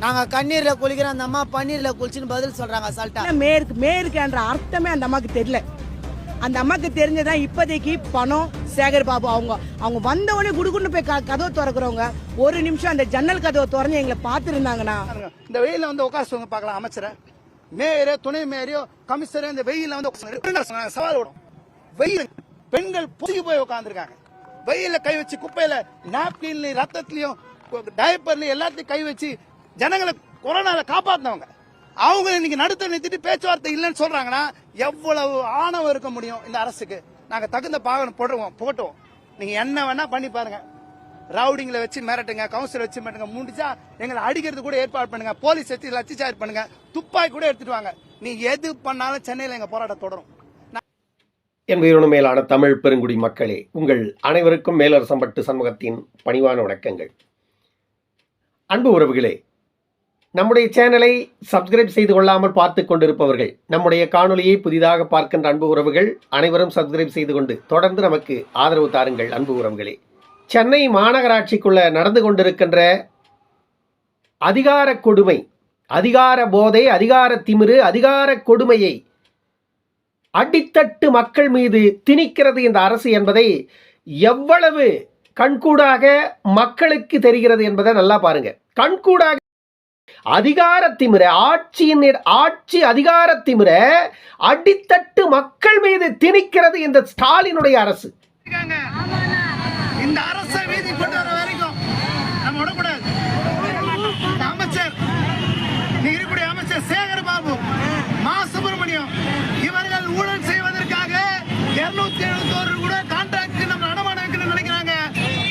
வேலைக்கு போற வரைக்கும் நாங்க கண்ணீர்ல குளிக்கிறோம் அந்த அம்மா பன்னீர்ல குளிச்சுன்னு பதில் சொல்றாங்க அசால்ட்டா. மேற்கு மேற்குன்ற அர்த்தமே அந்த அம்மாக்கு தெரியல. அந்த அம்மாக்கு தெரிஞ்சதான் இப்போதைக்கு பணம் சேகர் பாபு அவங்க அவங்க வந்த உடனே குடுக்குன்னு போய் க- கதவை திறக்கிறவங்க ஒரு நிமிஷம் அந்த ஜன்னல் கதவை திறந்து எங்களை பார்த்துருந்தாங்கன்னா. இந்த வெயில வந்து உட்கார சொல்லுங்க பார்க்கலாம் அமைச்சரை. மேயரோ துணை மேயரோ கமிஷனர் இந்த வெயில வந்து சவால் விடும். வெயில் பெண்கள் பொதுகி போய் உட்காந்துருக்காங்க வெயில கை வச்சு குப்பையில நாப்கின்லயும் ரத்தத்திலயும் டயப்பர்லயும் எல்லாத்தையும் கை வச்சு ஜனங்களை கொரோனால காப்பாத்தினவங்க. அவங்க இன்னைக்கு நடுத்த நிறுத்திட்டு பேச்சுவார்த்தை இல்லைன்னு சொல்றாங்கன்னா எவ்வளவு ஆணவம் இருக்க முடியும் இந்த அரசுக்கு? நாங்க தகுந்த பாகனம் போடுவோம் போட்டுவோம். நீங்க என்ன வேணா பண்ணி பாருங்க. ரவுடிங்களை வச்சு மிரட்டுங்க கவுன்சில் வச்சு மிரட்டுங்க முடிஞ்சா எங்களை அடிக்கிறது கூட ஏற்பாடு பண்ணுங்க போலீஸ் வச்சு லட்சிச்சார்ஜ் பண்ணுங்க துப்பாக்கி கூட எடுத்துட்டு வாங்க. நீ எது பண்ணாலும் சென்னையில எங்க போராட்டம் தொடரும். என் உயிரினும் மேலான தமிழ் பெருங்குடி மக்களே உங்கள் அனைவருக்கும் மேலரசம்பட்டு சமூகத்தின் பணிவான வணக்கங்கள். அன்பு உறவுகளே நம்முடைய சேனலை சப்ஸ்கிரைப் செய்து கொள்ளாமல் பார்த்து கொண்டிருப்பவர்கள் நம்முடைய காணொளியை புதிதாக பார்க்கின்ற அன்பு உறவுகள் அனைவரும் சப்ஸ்கிரைப் செய்து கொண்டு தொடர்ந்து நமக்கு ஆதரவு தாருங்கள் அன்பு உறவுகளே. சென்னை மாநகராட்சிக்குள்ள நடந்து கொண்டிருக்கின்ற அதிகார கொடுமை அதிகார போதை அதிகார திமிரு அதிகார கொடுமையை அடித்தட்டு மக்கள் மீது திணிக்கிறது இந்த அரசு என்பதை எவ்வளவு கண்கூடாக மக்களுக்கு தெரிகிறது என்பதை நல்லா பாருங்க. கண்கூடாக அதிகார ஆட்சியின் ஆட்சி அதிகார அடித்தட்டு மக்கள் மீது திணிக்கிறது இந்த ஸ்டாலினுடைய அரசு இருக்காங்க. இந்த அரசை வீதி கொண்டு வர வரைக்கும் நம்ம விடக்கூடாது இந்த அமைச்சர் நீ இருக்கக்கூடிய அமைச்சர் சேகர் பாபு மா சுப்பிரமணியம் இவர்கள் ஊழல் செய்வதற்காக இருநூத்தி எழுபத்தோரு கூட கான்ட்ராக்ட் நம்ம அடமான வைக்கணும்னு நினைக்கிறாங்க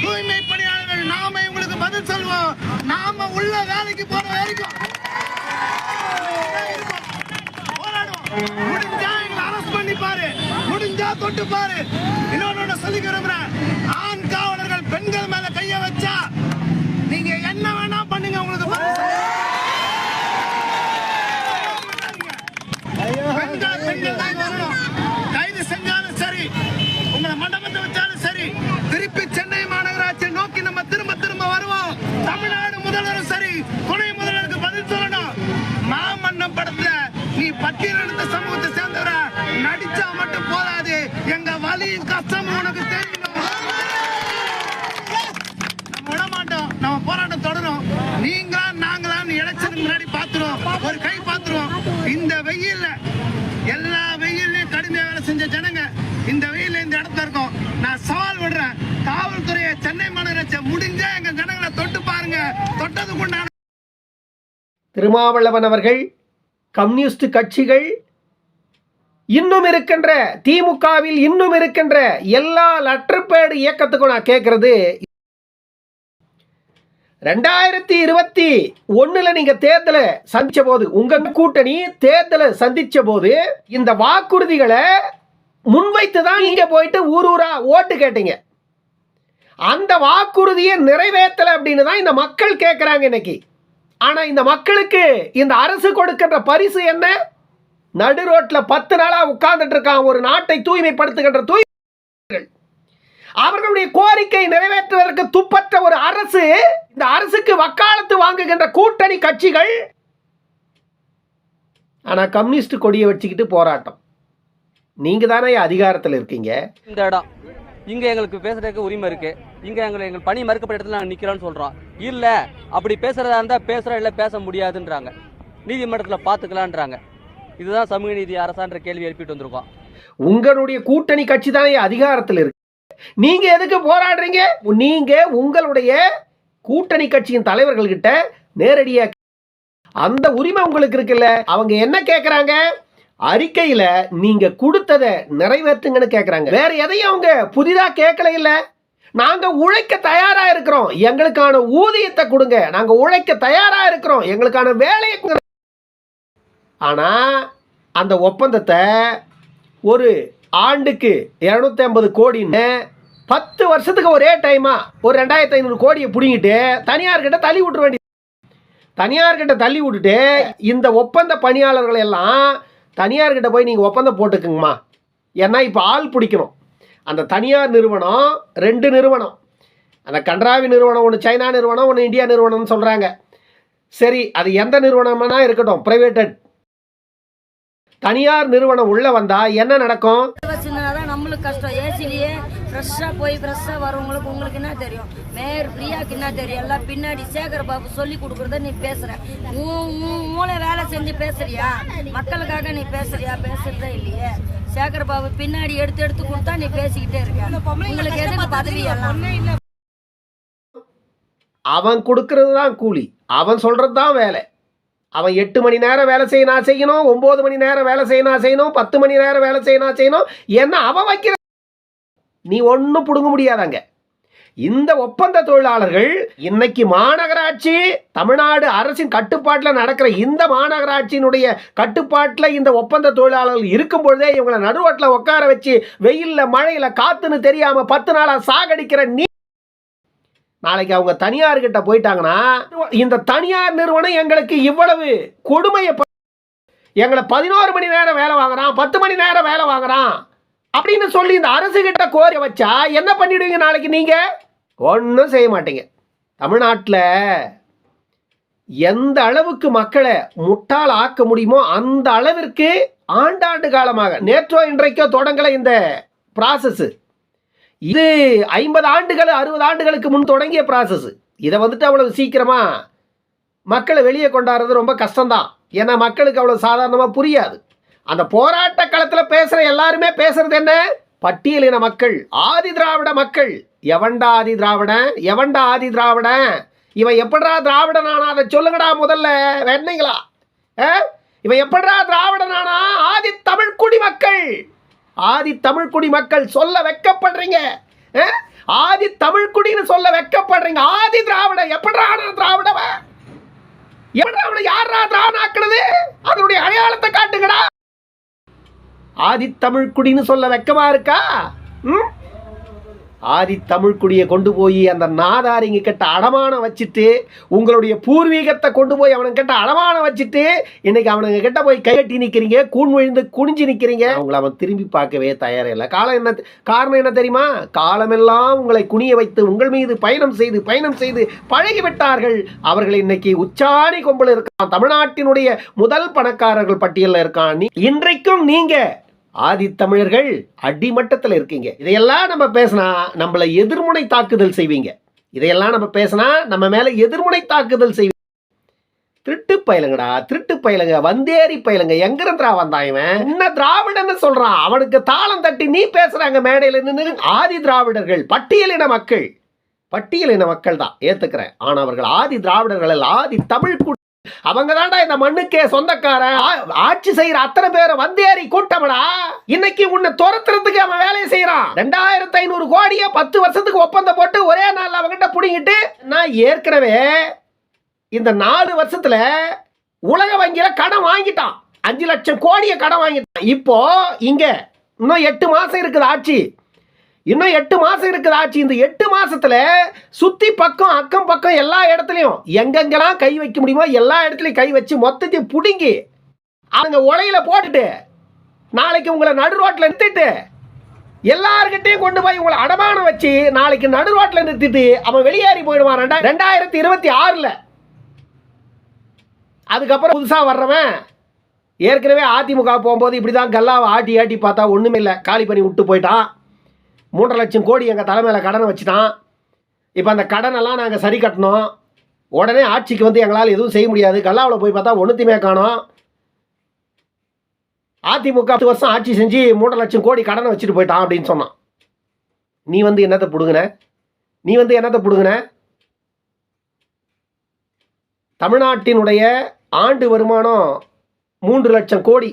தூய்மை பணியாளர்கள் நாம இவங்களுக்கு பதில் சொல்வோம் நாம உள்ள வேலைக்கு போற வரைக்கும். முடிஞ்சா எங்களை அரெஸ்ட் பண்ணி பாரு முடிஞ்சா தொட்டு பாரு இன்னொன்னு ஒண்ணு விரும்புறேன் ஆண் காவலர்கள் பெண்கள் மேல கைய வச்சு நீங்க என்ன வேணா பண்ணுங்க உங்களுக்கு பதில் சொல்றேன். பெண்கள் பெண்கள் தான் வரணும் கைது செஞ்சாலும் சரி உங்களை மண்டபத்தை வச்சாலும் சரி திருப்பி சென்னை மாநகராட்சியை நோக்கி நம்ம திரும்ப திரும்ப வருவோம் தமிழ்நாடு முதல்வரும் சரி துணை முதல்வருக்கு பதில் சொல்லணும் மாமன்னம் படத்துல நீ பட்டியலிருந்த சமூகத்தை சேர்ந்தவர நடிச்சா மட்டும் போதாது. எங்க வலியும் கஷ்டம் உனக்கு தெரியும். நம்ம விட மாட்டோம் நம்ம போராட்டம் தொடரும். நீங்களா நாங்களான்னு இழைச்சதுக்கு முன்னாடி பாத்துருவோம் ஒரு கை பாத்துருவோம் இந்த வெயில்ல எல்லா வெயிலையும் கடுமையா வேலை செஞ்ச ஜனங்க இந்த வெயில்ல இந்த இடத்துல இருக்கும். நான் சவால் விடுறேன். காவல்துறையை சென்னை மாநகராட்சி முடிஞ்சா எங்க ஜனங்களை தொட்டு பாருங்க. தொட்டதுக்கு உண்டான திருமாவளவன் அவர்கள் கம்யூனிஸ்ட் கட்சிகள் இன்னும் இருக்கின்ற திமுகவில் இன்னும் இருக்கின்ற எல்லா லட்டர்பேடு இயக்கத்துக்கும் நான் கேட்கறது ரெண்டாயிரத்தி இருபத்தி ஒன்றில் நீங்க தேர்தலை சந்திச்ச போது உங்க கூட்டணி தேர்தலை சந்திச்ச போது இந்த வாக்குறுதிகளை முன்வைத்து தான் நீங்க போயிட்டு ஊர் ஊரா ஓட்டு கேட்டீங்க. அந்த வாக்குறுதியை நிறைவேற்றலை அப்படின்னு தான் இந்த மக்கள் கேட்குறாங்க இன்னைக்கு. ஆனால் இந்த மக்களுக்கு இந்த அரசு கொடுக்கின்ற பரிசு என்ன? நடு ரோட்டில் பத்து நாளாக உட்கார்ந்துட்டு இருக்கான். ஒரு நாட்டை தூய்மைப்படுத்துகின்ற தூய் அவர்களுடைய கோரிக்கை நிறைவேற்றுவதற்கு துப்பற்ற ஒரு அரசு இந்த அரசுக்கு வக்காலத்து வாங்குகின்ற கூட்டணி கட்சிகள் ஆனால் கம்யூனிஸ்ட் கொடியை வச்சுக்கிட்டு போராட்டம். நீங்கள் தானே அதிகாரத்தில் இருக்கீங்க. இந்த இடம். இங்கே எங்களுக்கு பேசுறதுக்கு உரிமை இருக்கு. இங்கே எங்களை எங்கள் பணி மறுக்கப்பட்ட இடத்துல நாங்கள் நிற்கிறோம்னு சொல்கிறோம் இல்லை அப்படி பேசுறதா இருந்தால் பேசுகிறோம் இல்லை பேச முடியாதுன்றாங்க. நீதிமன்றத்தில் பார்த்துக்கலான்றாங்க இதுதான் சமூக நீதி அரசான்ற கேள்வி எழுப்பிட்டு வந்திருக்கோம். உங்களுடைய கூட்டணி கட்சி தானே அதிகாரத்தில் இருக்கு. நீங்க எதுக்கு போராடுறீங்க? நீங்க உங்களுடைய கூட்டணி கட்சியின் தலைவர்கள்கிட்ட நேரடியா அந்த உரிமை உங்களுக்கு இருக்குல்ல? அவங்க என்ன கேட்கறாங்க அறிக்கையில நீங்க கொடுத்ததை நிறைவேற்றுங்கன்னு கேட்கறாங்க வேற எதையும் அவங்க புதிதா கேட்கல இல்ல. நாங்க உழைக்க தயாரா இருக்கிறோம். எங்களுக்கான ஊதியத்தை கொடுங்க. நாங்க உழைக்க தயாரா இருக்கிறோம். எங்களுக்கான வேலையை ஆனால் அந்த ஒப்பந்தத்தை ஒரு ஆண்டுக்கு இரநூத்தி ஐம்பது கோடின்னு பத்து வருஷத்துக்கு ஒரே டைமாக ஒரு ரெண்டாயிரத்தி ஐநூறு கோடியை பிடிங்கிட்டு தனியார்கிட்ட தள்ளி விட்டுற வேண்டியது. தனியார்கிட்ட தள்ளி விட்டுட்டு இந்த ஒப்பந்த பணியாளர்கள் எல்லாம் தனியார்கிட்ட போய் நீங்கள் ஒப்பந்தம் போட்டுக்குங்கம்மா. ஏன்னா இப்போ ஆள் பிடிக்கணும். அந்த தனியார் நிறுவனம் ரெண்டு நிறுவனம். அந்த கன்றாவி நிறுவனம் ஒன்று சைனா நிறுவனம் ஒன்று இந்தியா நிறுவனம்னு சொல்கிறாங்க சரி அது எந்த நிறுவனம்னா இருக்கட்டும்? ப்ரைவேட்டட் தனியார் நிறுவனம் உள்ளே வந்தால் என்ன நடக்கும்? நம்மளுக்கு கஷ்டம். ஏசிலேயே ஃப்ரெஷ்ஷாக போய் ஃப்ரெஷ்ஷாக வரவங்களுக்கு உங்களுக்கு என்ன தெரியும்? மேயர் பிரியாக்கு என்ன தெரியும்? எல்லாம் பின்னாடி சேகர் பாபு சொல்லி கொடுக்குறத நீ உன் மூளை வேலை செஞ்சு பேசுறியா? மக்களுக்காக நீ பேசுறியா? பேசுறதே இல்லையே. சேகர் பாபு பின்னாடி எடுத்து எடுத்து கொடுத்தா நீ பேசிக்கிட்டே இருக்க உங்களுக்கு எதுக்கு பதவி எல்லாம்? அவன் கொடுக்கறது தான் கூலி. அவன் சொல்கிறது தான் வேலை. அவன் எட்டு மணி நேரம் வேலை செய்யணும் செய்யணும் ஒம்பது மணி நேரம் வேலை செய்யணும் செய்யணும் பத்து மணி நேரம் வேலை செய்யணும் செய்யணும் என்ன அவன் வைக்கிற நீ ஒன்றும் பிடுங்க முடியாதாங்க. இந்த ஒப்பந்த தொழிலாளர்கள் இன்னைக்கு மாநகராட்சி தமிழ்நாடு அரசின் கட்டுப்பாட்டில் நடக்கிற இந்த மாநகராட்சியினுடைய கட்டுப்பாட்டில் இந்த ஒப்பந்த தொழிலாளர்கள் இருக்கும் பொழுதே இவங்களை நடுரோட்டில் உட்கார வச்சு வெயில்ல மழையில காத்துன்னு தெரியாம பத்து நாளா சாகடிக்கிற நீ நாளைக்கு அவங்க தனியார்கிட்ட போயிட்டாங்கன்னா இந்த தனியார் நிறுவனம் எங்களுக்கு இவ்வளவு கொடுமையை எங்களை பதினோரு மணி நேரம் வேலை வாங்குறான் பத்து மணி நேரம் வேலை வாங்குறான் அப்படின்னு சொல்லி இந்த அரசு கிட்ட கோரி வச்சா என்ன பண்ணிடுவீங்க நாளைக்கு நீங்க? ஒன்றும் செய்ய மாட்டீங்க. தமிழ்நாட்டில் எந்த அளவுக்கு மக்களை முட்டால் ஆக்க முடியுமோ அந்த அளவிற்கு ஆண்டாண்டு காலமாக நேற்றோ இன்றைக்கோ தொடங்கலை இந்த ப்ராசஸ்ஸு இது ஐம்பது ஆண்டுகள் அறுபது ஆண்டுகளுக்கு முன் தொடங்கிய ப்ராசஸ் இதை வந்துட்டு அவ்வளவு சீக்கிரமா மக்களை வெளியே கொண்டாடுறது ரொம்ப கஷ்டம்தான். ஏன்னா மக்களுக்கு அவ்வளவு சாதாரணமாக புரியாது. அந்த போராட்ட களத்தில் பேசுகிற எல்லாருமே பேசுறது என்ன? பட்டியலின மக்கள் ஆதி திராவிட மக்கள். எவன்டா ஆதி திராவிடன் எவன்டா ஆதி திராவிடன் இவன் எப்படா திராவிடன் ஆனா அதை சொல்லுங்கடா முதல்ல. வேணீங்களா ஆ? இவன் திராவிடன் ஆனா ஆதி தமிழ் குடி மக்கள் ஆதி தமிழ்குடி மக்கள் சொல்ல வெக்கப்படுறீங்க. ஆ? ஆதி தமிழ்குடின்னு சொல்ல வெக்கப்படுறீங்க. ஆதி திராவிட எப்படிடா நான் திராவிடவன் அவனை யாரா திராவிட அதனுடைய அடையாளத்தை காட்டுங்கடா. ஆதி தமிழ் குடின்னு சொல்ல வெக்கமா இருக்கா? ம்? ஆதி தமிழ்குடியை கொண்டு போய் அந்த நாதாரிங்க கிட்ட அடமானம் வச்சுட்டு உங்களுடைய பூர்வீகத்தை கொண்டு போய் அவனுங்க கிட்ட அடமானம் வச்சுட்டு இன்னைக்கு அவனுங்க கிட்ட போய் கை கட்டி நிற்கிறீங்க கூண் விழுந்து குனிஞ்சு நிற்கிறீங்க அவங்கள அவன் திரும்பி பார்க்கவே தயாரில்லை காலம் என்ன காரணம் என்ன தெரியுமா? காலமெல்லாம் உங்களை குனிய வைத்து உங்கள் மீது பயணம் செய்து பயணம் செய்து பழகிவிட்டார்கள். அவர்கள் இன்னைக்கு உச்சாணி கொம்பில் இருக்கான். தமிழ்நாட்டினுடைய முதல் பணக்காரர்கள் பட்டியலில் இருக்கான். நீ- இன்றைக்கும் நீங்க ஆதித்தமிழர்கள் அடிமட்டத்தில் இருக்கீங்க. இதையெல்லாம் நம்ம பேசினா நம்மளை எதிர்முனை தாக்குதல் செய்வீங்க. இதையெல்லாம் நம்ம பேசினா நம்ம மேலே எதிர்முனை தாக்குதல் செய்வீங்க. திருட்டு பயலுங்கடா திருட்டு பயலுங்க வந்தேரி பயலுங்க. எங்கிருந்தா இருந்துடா வந்தான் இவன்? என்ன திராவிடன்னு சொல்றான். அவனுக்கு தாளம் தட்டி நீ பேசுறாங்க மேடையில் நின்று ஆதி திராவிடர்கள் பட்டியலின மக்கள். பட்டியலின மக்கள் தான் ஏத்துக்கிறேன். ஆனால் அவர்கள் ஆதி திராவிடர்கள் ஆதி தமிழ் அவங்க தான்டா இந்த மண்ணுக்கே சொந்தக்காரன். ஆ- ஆட்சி செய்யற அத்தனை பேரை வந்தேறி கூட்டமடா இன்னைக்கு உன்னை துரத்துறதுக்கு அவன் வேலையை செய்யறான் ரெண்டாயிரத்தி ஐநூறு கோடிய பத்து வருஷத்துக்கு ஒப்பந்தம் போட்டு ஒரே நாள் அவங்கிட்ட புடிங்கிட்டு நான் ஏற்கனவே இந்த நாலு வருஷத்துல உலக வங்கியில கடன் வாங்கிட்டான். அஞ்சு லட்சம் கோடிய கடன் வாங்கிட்டான். இப்போ இங்க இன்னும் எட்டு மாசம் இருக்குது ஆட்சி. இன்னும் எட்டு மாதம் இருக்குது ஆட்சி இந்த எட்டு மாதத்தில் சுற்றி பக்கம் அக்கம் பக்கம் எல்லா இடத்துலையும் எங்கெங்கெல்லாம் கை வைக்க முடியுமோ எல்லா இடத்துலையும் கை வச்சு மொத்தத்தையும் பிடுங்கி அவங்க உலையில போட்டுட்டு நாளைக்கு உங்களை நடு ரோட்டில் நிறுத்திட்டு எல்லார்கிட்டையும் கொண்டு போய் உங்களை அடமானம் வச்சு நாளைக்கு நடு ரோட்டில் நிறுத்திட்டு அவன் வெளியேறி போயிடுவான். ரெண்டா- ரெண்டாயிரத்தி இருபத்தி ஆறில். அதுக்கப்புறம் புதுசாக வர்றவன் ஏற்கனவே அதிமுக போகும்போது இப்படி தான் கல்லாவை ஆட்டி ஆட்டி பார்த்தா ஒன்றுமே இல்லை. காலி பண்ணி விட்டு போயிட்டான். மூன்றரை லட்சம் கோடி எங்கள் தலைமையில் கடனை வச்சுட்டான் இப்போ அந்த கடனெல்லாம் நாங்கள் சரி கட்டணும். உடனே ஆட்சிக்கு வந்து எங்களால் எதுவும் செய்ய முடியாது. கல்லாவில் போய் பார்த்தா ஒன்றுத்தையுமே காணும். அதிமுக பத்து வருஷம் ஆட்சி செஞ்சு மூன்றரை லட்சம் கோடி கடனை வச்சுட்டு போயிட்டான் அப்படின்னு சொன்னான். நீ வந்து என்னத்தை பிடுங்கின? நீ வந்து என்னத்தை பிடுங்கின? தமிழ்நாட்டினுடைய ஆண்டு வருமானம் மூன்று லட்சம் கோடி.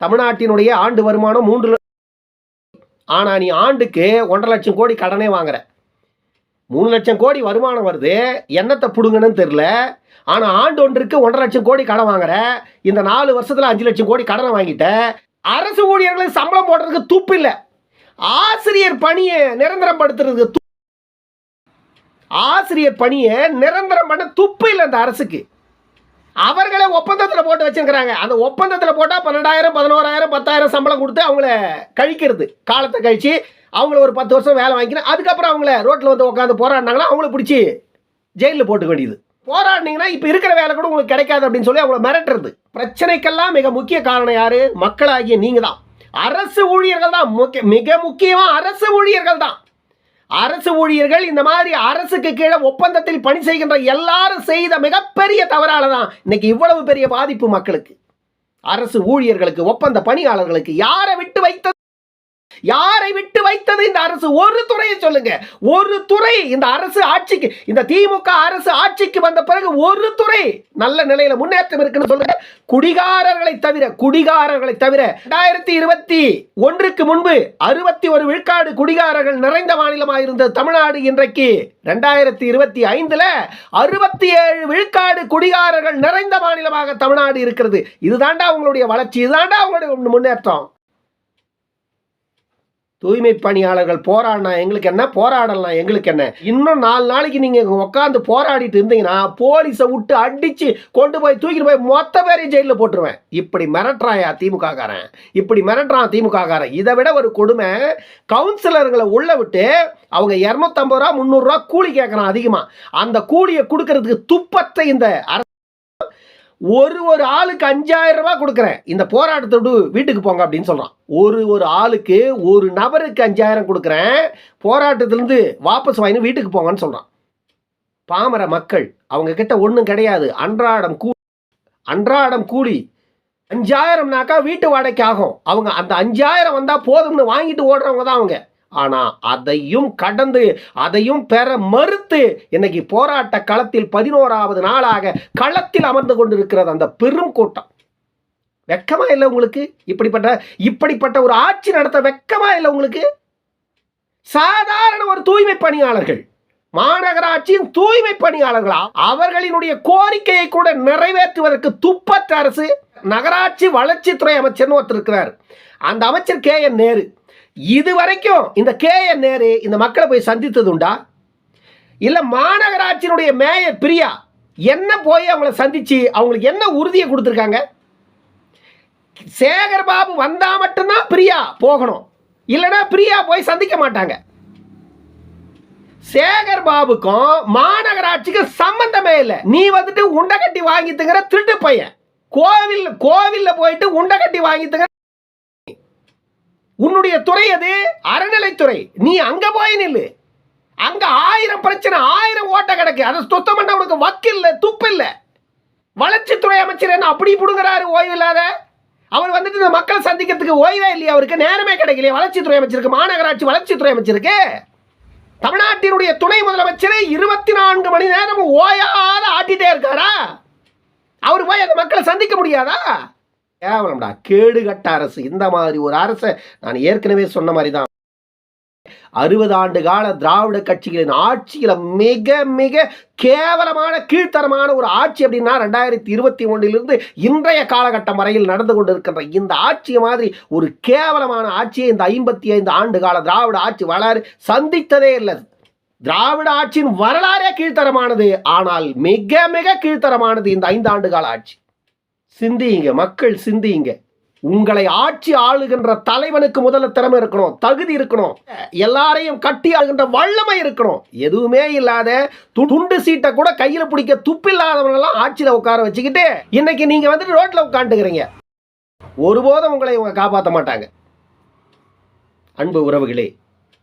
தமிழ்நாட்டினுடைய ஆண்டு வருமானம் மூன்று ஆனால் நீ ஆண்டுக்கு ஒன்றரை லட்சம் கோடி கடனே வாங்குற. மூணு லட்சம் கோடி வருமானம் வருது என்னத்தை பிடுங்கன்னு தெரில ஆனால் ஆண்டு ஒன்றுக்கு ஒன்றரை லட்சம் கோடி கடன் வாங்குற இந்த நாலு வருஷத்தில் அஞ்சு லட்சம் கோடி கடனை வாங்கிட்ட அரசு ஊழியர்களுக்கு சம்பளம் போடுறதுக்கு துப்பு இல்லை. ஆசிரியர் பணியை நிரந்தரம் படுத்துறதுக்கு து- ஆசிரியர் பணியை நிரந்தரம் பண்ண துப்பு இல்லை அந்த அரசுக்கு. அவர்களே ஒப்பந்தத்தில் போட்டு வச்சுருக்கிறாங்க. அந்த ஒப்பந்தத்தில் போட்டால் பன்னெண்டாயிரம் பதினோராயிரம் பத்தாயிரம் சம்பளம் கொடுத்து அவங்கள கழிக்கிறது. காலத்தை கழித்து அவங்கள ஒரு பத்து வருஷம் வேலை வாங்கிக்கணும் அதுக்கப்புறம் அவங்கள ரோட்டில் வந்து உட்காந்து போராடினாங்கன்னா அவங்கள பிடிச்சி ஜெயிலில் போட்டுக்க வேண்டியது. போராடினீங்கன்னா இப்போ இருக்கிற வேலை கூட உங்களுக்கு கிடைக்காது அப்படின்னு சொல்லி அவங்கள மிரட்டுறது. பிரச்சனைக்கெல்லாம் மிக முக்கிய காரணம் யார்? மக்களாகிய நீங்கள் தான் அரசு ஊழியர்கள் தான் முக்கிய மிக முக்கியமாக அரசு ஊழியர்கள் தான். அரசு ஊழியர்கள் இந்த மாதிரி அரசுக்கு கீழே ஒப்பந்தத்தில் பணி செய்கின்ற எல்லாரும் செய்த மிகப்பெரிய தவறால தான் இன்னைக்கு இவ்வளவு பெரிய பாதிப்பு மக்களுக்கு. அரசு ஊழியர்களுக்கு ஒப்பந்த பணியாளர்களுக்கு யாரை விட்டு வைத்தது? யாரை விட்டு வைத்தது இந்த அரசு? ஒரு துறையை சொல்லுங்க. ஒரு துறை இந்த அரசு ஆட்சிக்கு இந்த திமுக அரசு ஆட்சிக்கு வந்த பிறகு ஒரு துறை நல்ல நிலையில முன்னேற்றம் இருக்குன்னு சொல்லுங்க. குடிகாரர்களை தவிர குடிகாரர்களை தவிர ரெண்டாயிரத்தி இருபத்தி ஒன்றுக்கு முன்பு அறுபத்தி ஒரு விழுக்காடு குடிகாரர்கள் நிறைந்த மாநிலமாக இருந்த தமிழ்நாடு. இன்றைக்கு ரெண்டாயிரத்தி இருபத்தி ஐந்துல அறுபத்தி ஏழு விழுக்காடு குடிகாரர்கள் நிறைந்த மாநிலமாக தமிழ்நாடு இருக்கிறது. இதுதாண்டா அவங்களுடைய வளர்ச்சி இதுதாண்டா அவங்களுடைய முன்னேற்றம். தூய்மை பணியாளர்கள் போராடினா எங்களுக்கு என்ன? போராடலாம் எங்களுக்கு என்ன? இன்னும் நாலு நாளைக்கு நீங்கள் உட்காந்து போராடிட்டு இருந்தீங்கன்னா போலீஸை விட்டு அடித்து கொண்டு போய் தூக்கிட்டு போய் மொத்த பேரையும் ஜெயிலில் போட்டுருவேன். இப்படி மிரட்டுறாயா திமுககாரன்? இப்படி மிரட்டுறான் திமுககாரன்? இதை விட ஒரு கொடுமை கவுன்சிலர்களை உள்ள விட்டு அவங்க இரநூத்தம்பது ரூபா முந்நூறுரூவா கூலி கேட்குறான் அதிகமாக அந்த கூலியை கொடுக்கறதுக்கு துப்பத்தை இந்த அரசு ஒரு ஒரு ஆளுக்கு அஞ்சாயிரம் ரூபாய் கொடுக்குறேன். இந்த போராட்டத்தோடு வீட்டுக்கு போங்க அப்படின்னு சொல்கிறான் ஒரு ஒரு ஆளுக்கு ஒரு நபருக்கு அஞ்சாயிரம் கொடுக்குறேன். போராட்டத்திலேருந்து வாபஸ் வாங்கி வீட்டுக்கு போங்கன்னு சொல்கிறான் பாமர மக்கள் அவங்க கிட்ட ஒன்றும் கிடையாது. அன்றாடம் கூ அன்றாடம் கூலி. அஞ்சாயிரம்னாக்கா வீட்டு வாடகைக்கு ஆகும். அவங்க அந்த அஞ்சாயிரம் வந்தால் போதும்னு வாங்கிட்டு ஓடுறவங்க தான் அவங்க. ஆனால் அதையும் கடந்து அதையும் பெற மறுத்து இன்னைக்கு போராட்ட களத்தில் பதினோராவது நாளாக களத்தில் அமர்ந்து கொண்டிருக்கிறது அந்த பெரும் கூட்டம். வெக்கமா இல்லை உங்களுக்கு? இப்படிப்பட்ட இப்படிப்பட்ட ஒரு ஆட்சி நடத்த வெக்கமா இல்லை உங்களுக்கு? சாதாரண ஒரு தூய்மை பணியாளர்கள் மாநகராட்சியின் தூய்மை பணியாளர்களா? அவர்களினுடைய கோரிக்கையை கூட நிறைவேற்றுவதற்கு துப்பற்ற அரசு நகராட்சி வளர்ச்சித்துறை அமைச்சர்னு ஒருத்தர் இருக்கிறார். அந்த அமைச்சர் கே என் நேரு. இது வரைக்கும் இந்த கே என் நேரு இந்த மக்களை போய் சந்தித்தது உண்டா இல்ல மாநகராட்சியினுடைய மேயர் பிரியா என்ன போய் அவங்கள சந்திச்சு அவங்களுக்கு என்ன உறுதியை கொடுத்துருக்காங்க? சேகர் பாபு வந்தா மட்டும்தான் பிரியா போகணும். இல்லைன்னா பிரியா போய் சந்திக்க மாட்டாங்க. சேகர் பாபுக்கும் மாநகராட்சிக்கும் சம்பந்தமே இல்லை. நீ வந்துட்டு உண்டை கட்டி வாங்கி திருட்டு பையன். கோவில் கோவில்ல போயிட்டு உண்டை கட்டி வாங்கி உன்னுடைய துறை அது அறநிலைத்துறை நீ அங்க போய் நில்லு. அங்க ஆயிரம் பிரச்சனை ஆயிரம் ஓட்ட கிடக்கு. அதை சுத்தம் பண்ண உனக்கு வக்கில்ல துப்பு இல்லை. வளர்ச்சித்துறை அமைச்சர் என்ன அப்படி பிடுங்குறாரு ஓய்வு இல்லாத? அவர் வந்துட்டு இந்த மக்கள் சந்திக்கிறதுக்கு ஓய்வே இல்லையா? அவருக்கு நேரமே கிடைக்கலையே. வளர்ச்சித்துறை அமைச்சருக்கு மாநகராட்சி வளர்ச்சித்துறை அமைச்சருக்கு. தமிழ்நாட்டினுடைய துணை முதலமைச்சரை இருபத்தி நான்கு மணி நேரம் ஓயாத ஆட்டிட்டே இருக்காரா? அவர் போய் அந்த மக்களை சந்திக்க முடியாதா? கேவலம்டா. கேடுகட்ட அரசு. இந்த மாதிரி ஒரு அரசை நான் ஏற்கனவே சொன்ன மாதிரி தான் அறுபது ஆண்டு கால திராவிட கட்சிகளின் ஆட்சியில மிக மிக கேவலமான கீழ்த்தரமான ஒரு ஆட்சி அப்படின்னா ரெண்டாயிரத்தி இருபத்தி ஒன்றிலிருந்து இன்றைய காலகட்டம் வரையில் நடந்து கொண்டிருக்கின்ற இந்த ஆட்சி மாதிரி ஒரு கேவலமான ஆட்சியை இந்த ஐம்பத்தி ஐந்து ஆண்டு கால திராவிட ஆட்சி வரலாறு சந்தித்ததே இல்லை. திராவிட ஆட்சியின் வரலாறே கீழ்த்தரமானது. ஆனால் மிக மிக கீழ்த்தரமானது இந்த ஐந்து ஆண்டு கால ஆட்சி. சிந்தியுங்க மக்கள் சிந்தியுங்க. உங்களை ஆட்சி ஆளுகின்ற தலைவனுக்கு முதல்ல திறமை இருக்கணும் தகுதி இருக்கணும். எல்லாரையும் கட்டி ஆளுகின்ற வல்லமை இருக்கணும். எதுவுமே இல்லாத துண்டு சீட்டை கூட கையில் பிடிக்க துப்பில்லாதவங்களெல்லாம் ஆட்சியில் உட்கார வச்சுக்கிட்டு இன்னைக்கு நீங்கள் வந்துட்டு ரோட்டில் உட்காந்துக்கிறீங்க. ஒருபோதும் உங்களை இவங்க காப்பாற்ற மாட்டாங்க. அன்பு உறவுகளே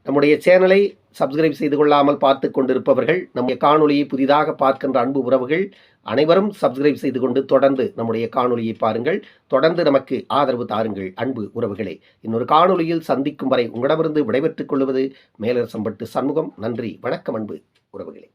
நம்முடைய சேனலை சப்ஸ்கிரைப் செய்து கொள்ளாமல் பார்த்து கொண்டிருப்பவர்கள் நம்முடைய காணொலியை புதிதாக பார்க்கின்ற அன்பு உறவுகள் அனைவரும் சப்ஸ்கிரைப் செய்து கொண்டு தொடர்ந்து நம்முடைய காணொலியை பாருங்கள். தொடர்ந்து நமக்கு ஆதரவு தாருங்கள் அன்பு உறவுகளே. இன்னொரு காணொலியில் சந்திக்கும் வரை உங்களிடமிருந்து விடைபெற்றுக் கொள்வது மேலரசம்பட்டு சண்முகம். நன்றி வணக்கம் அன்பு உறவுகளே.